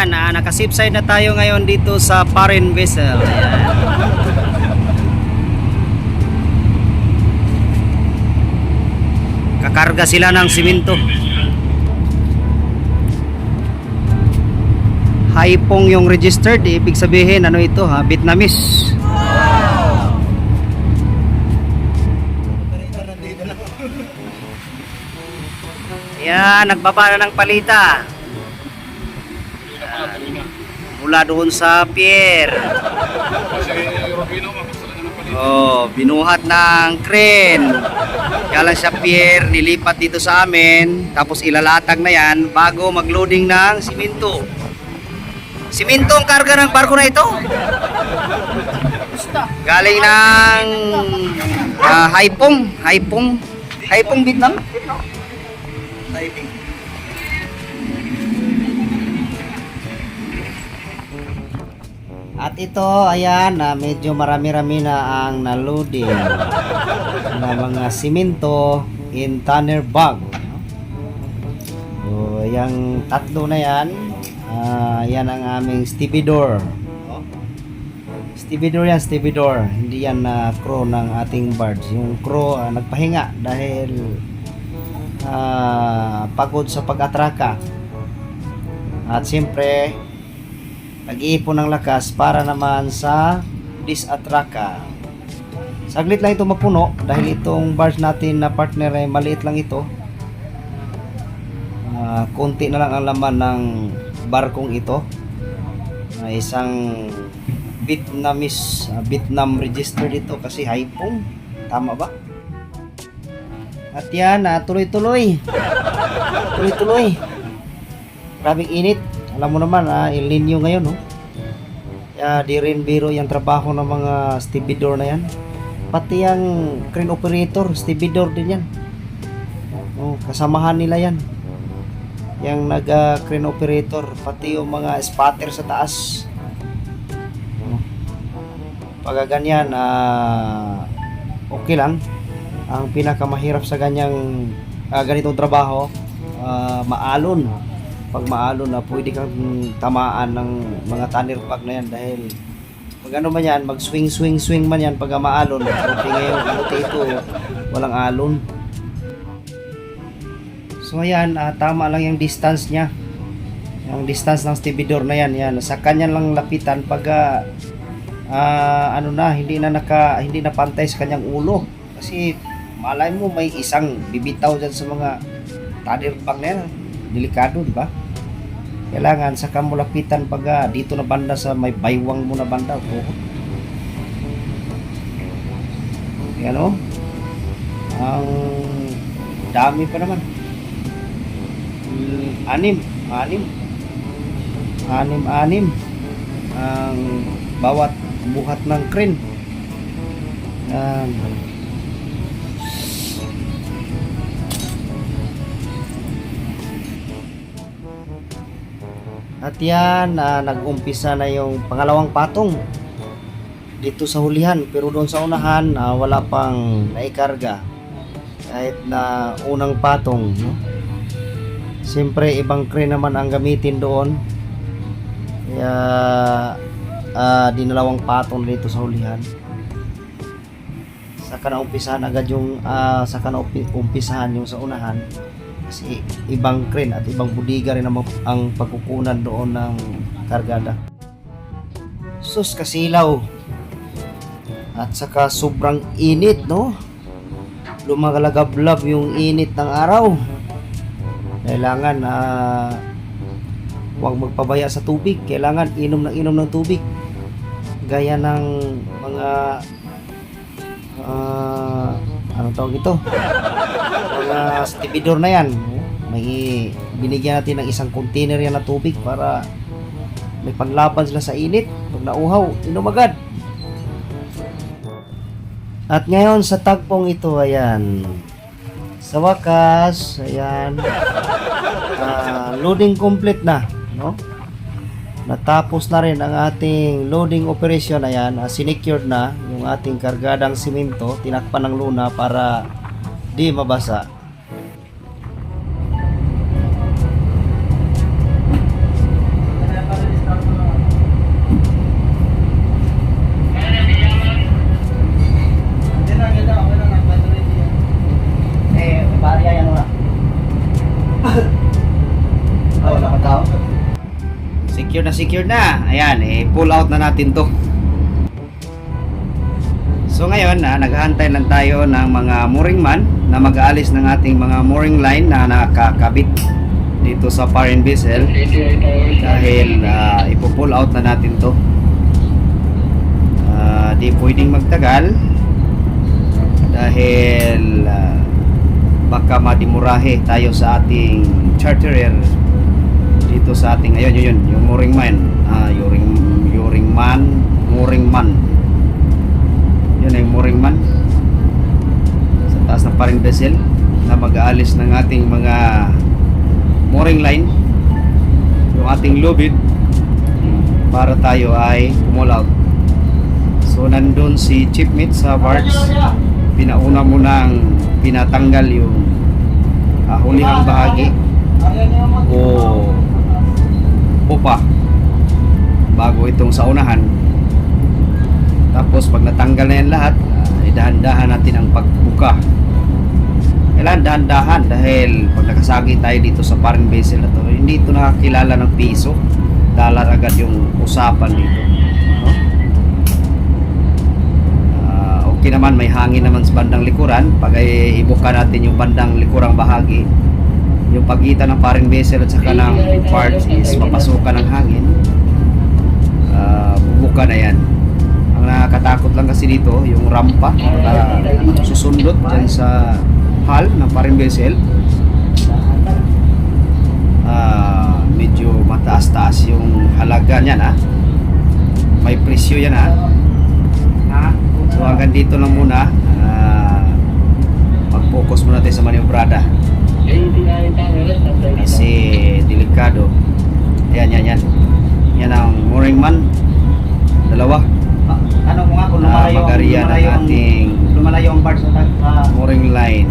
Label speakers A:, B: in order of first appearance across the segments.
A: Ayan, ah, naka-safe side na tayo ngayon dito sa foreign vessel. Kakarga sila ng simento. Haipong yung registered, ibig sabihin ano ito ha, Vietnamese. Yan, nagbaba na ng palita. Mula doon sa pier. Oh, binuhat ng crane. Kaya lang siya pier, nilipat dito sa amin. Tapos ilalatag na yan bago magloading ng simento. Simento ang karga ng barko na ito. Galing ng ah, Haipong, Haipong, Haipong Vietnam. Taiping. At ito, ayan, na medyo marami-rami na ang naloading na mga simento in tanner bag. So, yung tatlo na yan, ah, yan ang aming stevedore. Stevedore yan, stevedore. Hindi yan na crew ng ating barge. Yung crew ah, nagpahinga dahil ah, pagod sa pag-atraka. At siyempre, nag-iipon ng lakas para naman sa disatraka. Saglit lang ito mapuno dahil itong barge natin na partner ay maliit lang ito. Ah, konti na lang ang laman ng barkong ito. na isang Vietnamese, ah, Vietnam registered ito kasi Haipong. Tama ba? At yan, ah, tuloy-tuloy. Tuloy-tuloy. Grabing init. Alam mo naman, ah, El Nino ngayon, no? Kaya di rin biro yung trabaho ng mga stevedore na yan. Pati yung crane operator, stevedore din yan. Oh, kasamahan nila yan. Yung nag ah, crane operator, pati yung mga spotter sa taas. Oh. Pag ganyan, ah, okay lang. Ang pinakamahirap sa ganyang ah, ganitong trabaho, ah, maalon pag maalon na pwede kang tamaan ng mga tanner bag na yan dahil pag ano man yan, mag swing swing swing man yan pag maalon buti ngayon, buti ito walang alon. So ayan, ah, tama lang yung distance niya. Yung distance ng stevedore na yan, yan. Sa kanya lang lapitan pag ah, ah, ano na, hindi na naka hindi na pantay sa kanyang ulo. Kasi malay mo may isang bibitaw dyan sa mga tanner bag na yan delikado, di ba? Kailangan sa kamulapitan pag ah, dito na banda sa may baywang mo na banda. Oh. Yan o. Ang dami pa naman. Mm, Anim. Anim. Anim, anim. Ang bawat buhat ng crane. Yan. At yan, ah, nag-umpisa na yung pangalawang patong dito sa hulihan. Pero doon sa unahan, ah, wala pang naikarga. Kahit na unang patong. No? Siyempre, ibang crane naman ang gamitin doon. Kaya, ah, dinalawang patong dito sa hulihan. Saka na umpisahan agad yung, ah, saka na umpi- umpisahan yung sa unahan kasi ibang crane at ibang budiga rin ang, ang pagkukunan doon ng kargada. Sus kasilaw. At saka sobrang init, no? Lumagalagablab yung init ng araw. Kailangan na huwag magpabaya sa tubig. Kailangan inom ng inom ng tubig. Gaya ng mga ah, anong tawag ito? mga stevedore na yan. May binigyan natin ng isang container yan na tubig para may panlaban sila sa init. Pag nauhaw, inom at ngayon sa tagpong ito ayan. Sa wakas ayan. Ah, loading complete na no natapos na rin ang ating loading operation. Ayan uh, sinecured na yung ating kargadang simento. Tinakpan ng luna para di mabasa Secure na secure na. Ayan, eh, pull out na natin to. So ngayon, ah, naghahantay lang tayo ng mga mooring man na mag-aalis ng ating mga mooring line na nakakabit dito sa foreign vessel dahil ah, ipo-pull out na natin to. Ah, di pwedeng magtagal dahil ah, baka madimurahe tayo sa ating charterer dito sa ating ayun yun, yun yung mooring man. Ah yuring yuring man mooring man. Yun ay mooring man. Sa taas ng paring vessel na mag-aalis ng ating mga mooring line. Yung ating lubid para tayo ay pull out. So nandun si Chipmate sa barge pinauna mo nang pinatanggal yung uh, hulihang bahagi o upa bago itong sa unahan. Tapos pag natanggal na yan lahat uh, idahan-dahan natin ang pagbuka. Kailangan dahan-dahan? Dahil pag nakasagi tayo dito sa foreign vessel na to hindi ito nakakilala ng piso. Dollar agad yung usapan dito. No? Ah, okay naman may hangin naman sa bandang likuran. Pag ay ibuka natin yung bandang likurang bahagi yung pagitan ng foreign vessel at saka ng parts is mapasukan ng hangin Bubuka na yan. Ang nakakatakot lang kasi dito yung rampa na susundot dyan sa hull ng foreign vessel Ah, medyo mataas-taas yung halaga niyan ha? May presyo yan ha? So hanggang dito lang muna. Ah, mag-focus muna tayo sa maniobrada. Kasi delikado. Yan yan yan. Yan ang mooring man dalawa.
B: Ano mo nga kung
A: na
B: lumalayo,
A: magariya ng
B: lumalayo, ang-
A: ating
B: lumalayo ang bar sa,
A: mooring line.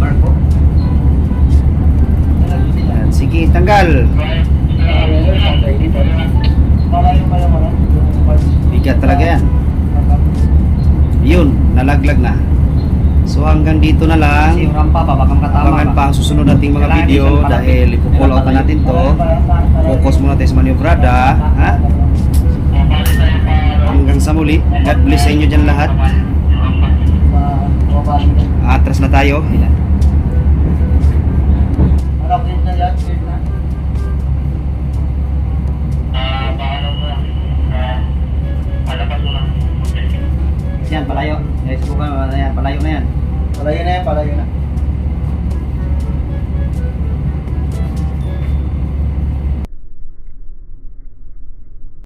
B: barko.
A: sige tanggal. Bigat talaga yan. Yun nalaglag na. So hanggang dito na lang. Abangan pa ang susunod nating mga video dahil ipupull out na natin to. Focus muna tayo sa maniobrada ha sa muli God bless sa inyo dyan lahat atras na tayo
B: yan, palayo. Yan, palayo na yan. Palayo na yan, palayo na.